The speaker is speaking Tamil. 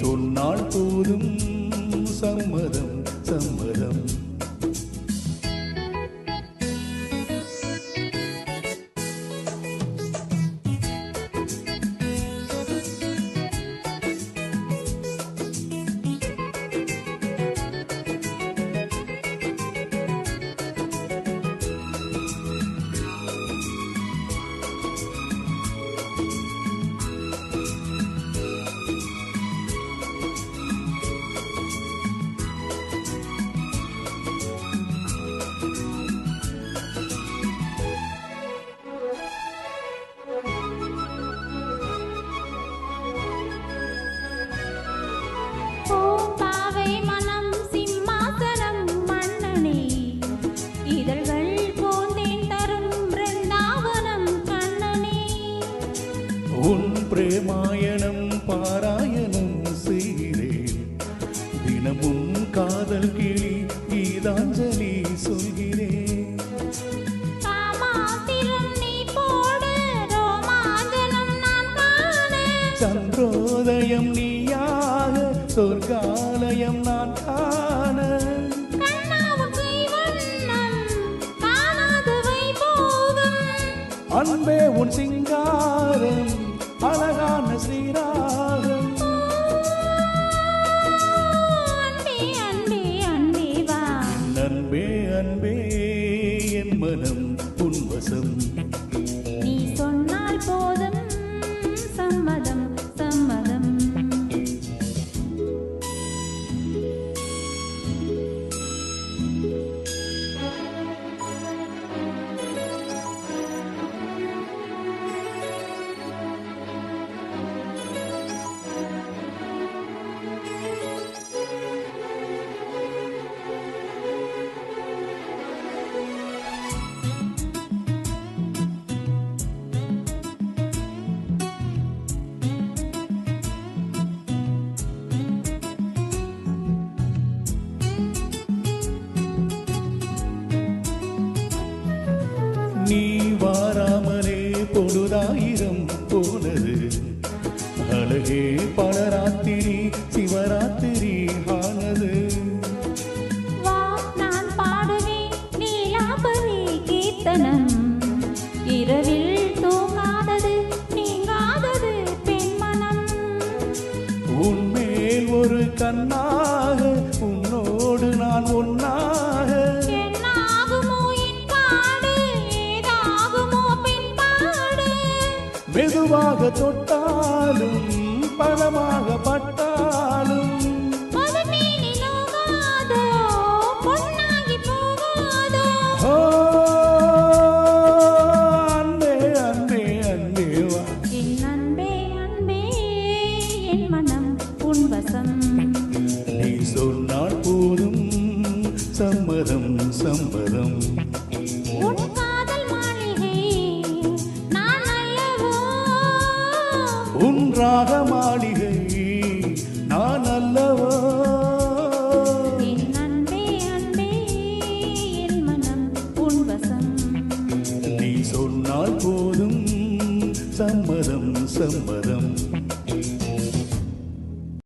சொன்னால் போதும் சம்மதம் சம்மதம். தினமும் காதல் கிளி கீதாஞ்சலி சொல்கிறேன் சந்திரோதயம் நீயாக சொர்க்காலயம் நான் காண. அன்பே உன் சிங்காரம் அழகான பொழுதாயிரம் போனது அழகே பலராத்திரி சிவராத்திரி ஆனது. கீர்த்தனம். இரவில் தூங்காதது நீங்காதது பெண்மனம். உன்மேல் ஒரு கண்ணாக உன்னோடு நான் ஒன்னாக மெதுவாக தொட்டாலும் பலமாக பட்டாலும். அன்பே அன்பே அன்பே வா. என் அன்பே அன்பே என் மனம் உன் வசம். நீ சொன்னால் போதும் சம்மதம் சம்மதம். ராக மாளிகை நான் அல்லவோ? நீ சொன்னால் போதும் சம்மதம் சம்மதம்.